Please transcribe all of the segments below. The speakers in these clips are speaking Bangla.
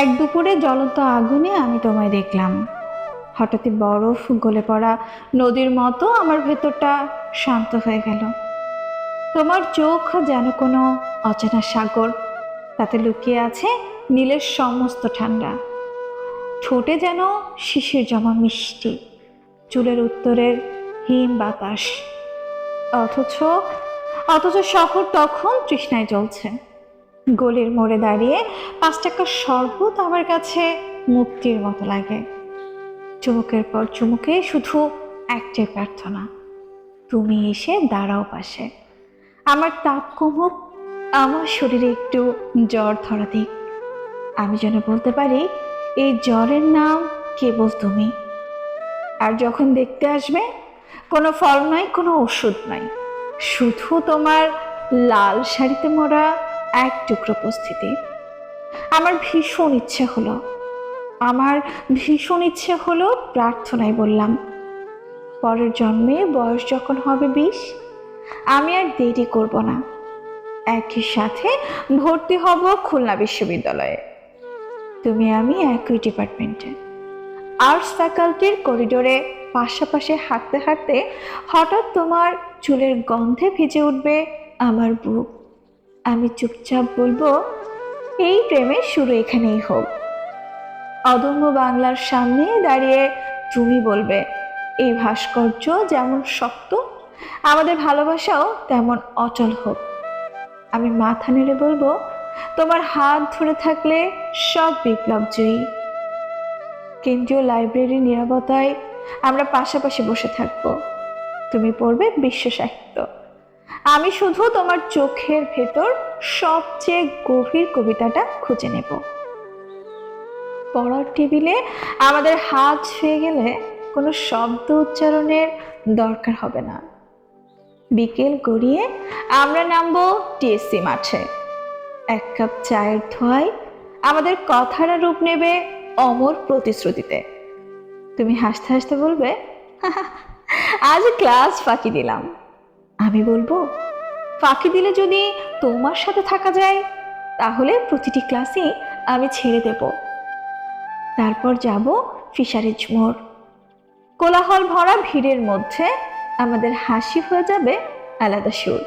এক দুপুরে জ্বলন্ত আগুনে আমি তোমায় দেখলাম। হঠাৎই বরফ গলে পড়া নদীর মতো আমার ভেতরটা শান্ত হয়ে গেল। তোমার চোখ যেন কোনো অচেনা সাগর, তাতে লুকিয়ে আছে নীলের সমস্ত ঠান্ডা। ঠোঁটে যেন শিশির জমা মিষ্টি, চুলের উত্তরের হিম বাতাস। অথচ অথচ শহর তখন তৃষ্ণায় জ্বলছে। গলির মোড়ে দাঁড়িয়ে পাঁচ টাকার শরবত আমার কাছে মুক্তির মতো লাগে। চুমুকের পর চুমুকে শুধু একটাই প্রার্থনা, তুমি এসে দাঁড়াও পাশে। আমার তাপ কমুক, আমার শরীরে একটু জ্বর ধরা দিক। আমি যেন বলতে পারি, এই জ্বরের নাম কেবল তুমি। আর যখন দেখতে আসবে, কোনো ফল নয়, কোনো ওষুধ নয়। শুধু তোমার লাল শাড়িতে মোড়া এক টুকরো উপস্থিতি। আমার ভীষণ ইচ্ছে হলো, আমার ভীষণ ইচ্ছে হলো প্রার্থনায় বললাম। পরের জন্মে বয়স যখন হবে বিশ, আমি আর দেরি করব না। একই সাথে ভর্তি হব খুলনা বিশ্ববিদ্যালয়ে। তুমি আমি একই ডিপার্টমেন্টে। আর্টস ফ্যাকাল্টির করিডোরে পাশাপাশি হাঁটতে হাঁটতে হঠাৎ তোমার চুলের গন্ধে ভিজে উঠবে আমার বুক। আমি চুপচাপ বলব, এই প্রেমের শুরু এখানেই হোক। অদম্য বাংলার সামনে দাঁড়িয়ে তুমি বলবে, এই ভাস্কর্য যেমন শক্ত, আমাদের ভালোবাসাও তেমন অচল হোক। আমি মাথা নেড়ে বলব, তোমার হাত ধরে থাকলে সব বিপ্লব জয়ী। কেন্দ্রীয় লাইব্রেরির নিরাপত্তায় আমরা পাশাপাশি বসে থাকব। তুমি পড়বে বিশ্ব সাহিত্য। আমি শুধু তোমার চোখের ভেতর সবচেয়ে গভীর কবিতাটা খুঁজে নেব। পড়ার টেবিলে আমাদের হাত ছুঁয়ে গেলে কোনো শব্দ উচ্চারণের দরকার হবে না। বিকেল গড়িয়ে আমরা নামবো টিএসসি মাঠে। এক কাপ চায়ের ধোয়ায় আমাদের কথাটা রূপ নেবে অমর প্রতিশ্রুতিতে। তুমি হাসতে হাসতে বলবে আজ ক্লাস ফাঁকি দিলাম। আমি বলব, ফাঁকি দিলে যদি তোমার সাথে থাকা যায়, তাহলে প্রতিটি ক্লাসে আমি ছেড়ে দেব। তারপর যাব ফিশারিজ মোড় কোলাহল ভরা ভিড়ের মধ্যে আমাদের হাসি হয়ে যাবে আলাদা সুর।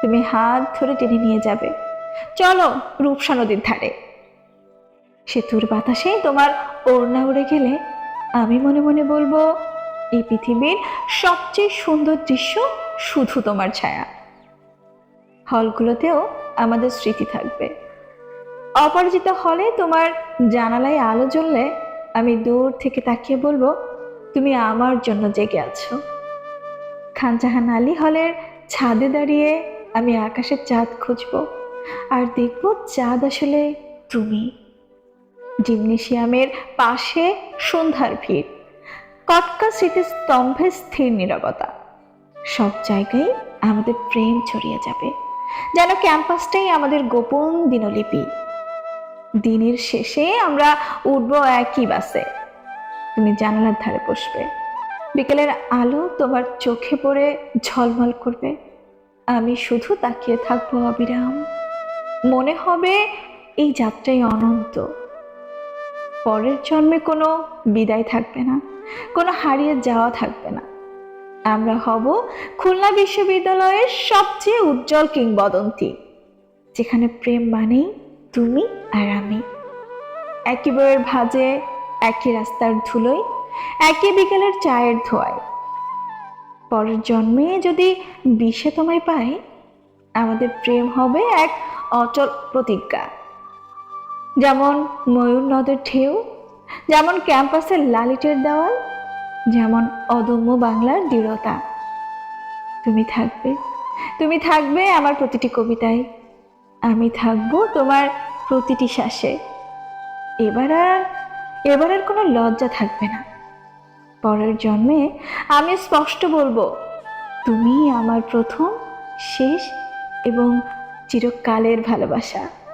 তুমি হাত ধরে টেনে নিয়ে যাবে। চলো রূপসা নদীর ধারে। সেতুর বাতাসে তোমার ওড়না উড়ে গেলে আমি মনে মনে বলব, এই পৃথিবীর সবচেয়ে সুন্দর দৃশ্য শুধু তোমার ছায়া। হলগুলোতেও আমাদের স্মৃতি থাকবে। অপরাজিত হলে তোমার জানালায় আলো জ্বললে আমি দূর থেকে তাকিয়ে বলব, তুমি আমার জন্য জেগে আছো। খানজাহান আলী হলের ছাদে দাঁড়িয়ে আমি আকাশের চাঁদ খুঁজবো আর দেখব চাঁদ আসলে তুমি। জিমনেশিয়ামের পাশে সন্ধ্যার ভিড়। কটকা স্মৃতির স্তম্ভে স্থির নীরবতা। সব জায়গায় আমাদের প্রেম ছড়িয়ে যাবে। যেন ক্যাম্পাসটাই আমাদের গোপন দিনলিপি। দিনের শেষে আমরা উঠব একই বাসে। তুমি জানালার ধারে বসবে। বিকেলের আলো তোমার চোখে পড়ে ঝলমল করবে। আমি শুধু তাকিয়ে থাকব অবিরাম। মনে হবে এই যাত্রাই অনন্ত। পরের জন্মে কোনো বিদায় থাকবে না, কোনো হারিয়ে যাওয়া থাকবে না। আমরা হব খুলনা বিশ্ববিদ্যালয়ের সবচেয়ে উজ্জ্বল কিংবদন্তি, যেখানে প্রেম মানেই তুমি আর আমি। একই বইয়ের ভাজে, একই রাস্তার ধুলোয়, একই বিকেলের চায়ের ধোয়ায়। পরের জন্মে যদি বিষে তোমায় পাই, আমাদের প্রেম হবে এক অচল প্রতিজ্ঞা। যেমন ময়ূর নদের ঢেউ, যেমন ক্যাম্পাসের লালিটের দেওয়াল যেমন অদম্য বাংলার দৃঢ়তা। তুমি থাকবে তুমি থাকবে আমার প্রতিটি কবিতায়। আমি থাকব তোমার প্রতিটি শ্বাসে। এবার আর এবার আর কোনো লজ্জা থাকবে না। পরের জন্মে আমি স্পষ্ট বলব তুমি আমার প্রথম, শেষ এবং চিরকালের ভালোবাসা।